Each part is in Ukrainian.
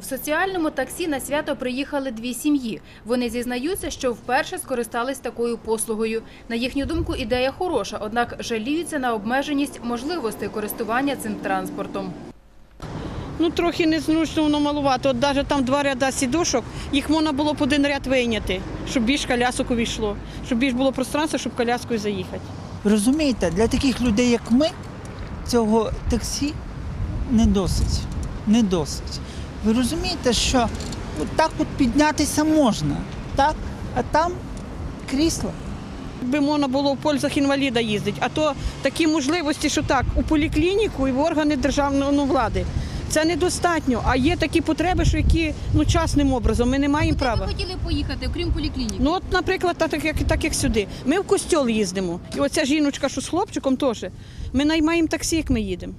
В соціальному таксі на свято приїхали дві сім'ї. Вони зізнаються, що вперше скористались такою послугою. На їхню думку, ідея хороша, однак жаліються на обмеженість можливостей користування цим транспортом. Ну, трохи незручно воно малувати. От навіть там два ряда сідушок, їх можна було б один ряд вийняти, щоб більш колясок увійшло, щоб більш було пространства, щоб коляскою заїхати. Розумієте, для таких людей, як ми, цього таксі не досить. Не досить. Ви розумієте, що от так от піднятися можна, так? А там крісло. Би можна було в пользах інваліда їздити, а то такі можливості, що так, у поліклініку і в органи державної ну, влади. Це недостатньо, а є такі потреби, що які ну частним образом ми не маємо права. хотіли поїхати, окрім поліклініки? Ну от, наприклад, так як, так як сюди. Ми в костьол їздимо. І оця жіночка, що з хлопчиком, теж. Ми наймаємо таксі, як ми їдемо.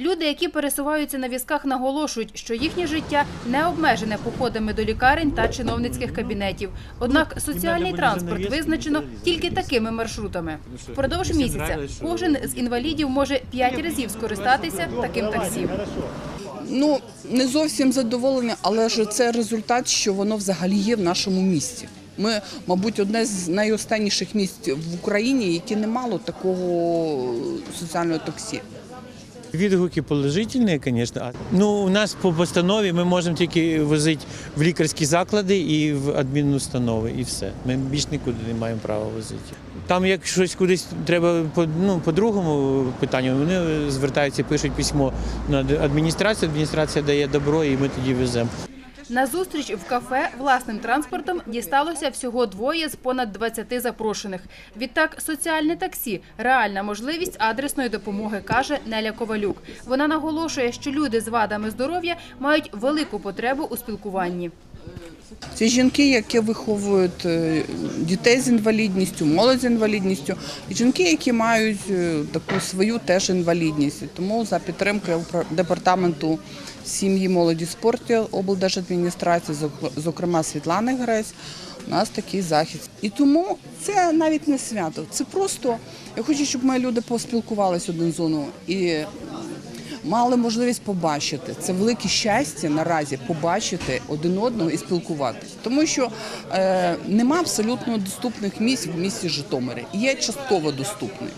Люди, які пересуваються на візках, наголошують, що їхнє життя не обмежене походами до лікарень та чиновницьких кабінетів. Однак соціальний транспорт визначено тільки такими маршрутами. Впродовж місяця кожен з інвалідів може п'ять разів скористатися таким таксі. Ну не зовсім задоволені, але ж це результат, що воно взагалі є в нашому місті. Ми, мабуть, одне з найостанніших місць в Україні, які не мало такого соціального таксі. Відгуки положительні, звісно. Ну, у нас по постанові ми можемо тільки возити в лікарські заклади і в адмінустанови, і все. Ми більш нікуди не маємо права возити. Там, як щось кудись треба по, ну, по другому питанню, вони звертаються, пишуть письмо на адміністрацію, адміністрація дає добро, і ми тоді веземо. На зустріч в кафе власним транспортом дісталося всього двоє з понад 20 запрошених. Відтак, соціальне таксі реальна можливість адресної допомоги, каже Неля Ковалюк. Вона наголошує, що люди з вадами здоров'я мають велику потребу у спілкуванні. Це жінки, які виховують е, дітей з інвалідністю, молодь з інвалідністю, і жінки, які мають е, таку свою теж інвалідність. Тому за підтримки департаменту сім'ї, молоді спорту облдержадміністрації, зокрема Світлани Гресь, у нас такий захід. І тому це навіть не свято. Це просто я хочу, щоб мої люди поспілкувалися один з одним мали можливість побачити. Це велике щастя наразі побачити один одного і спілкуватися. Тому що е, нема абсолютно доступних місць в місті Житомирі. Є частково доступні.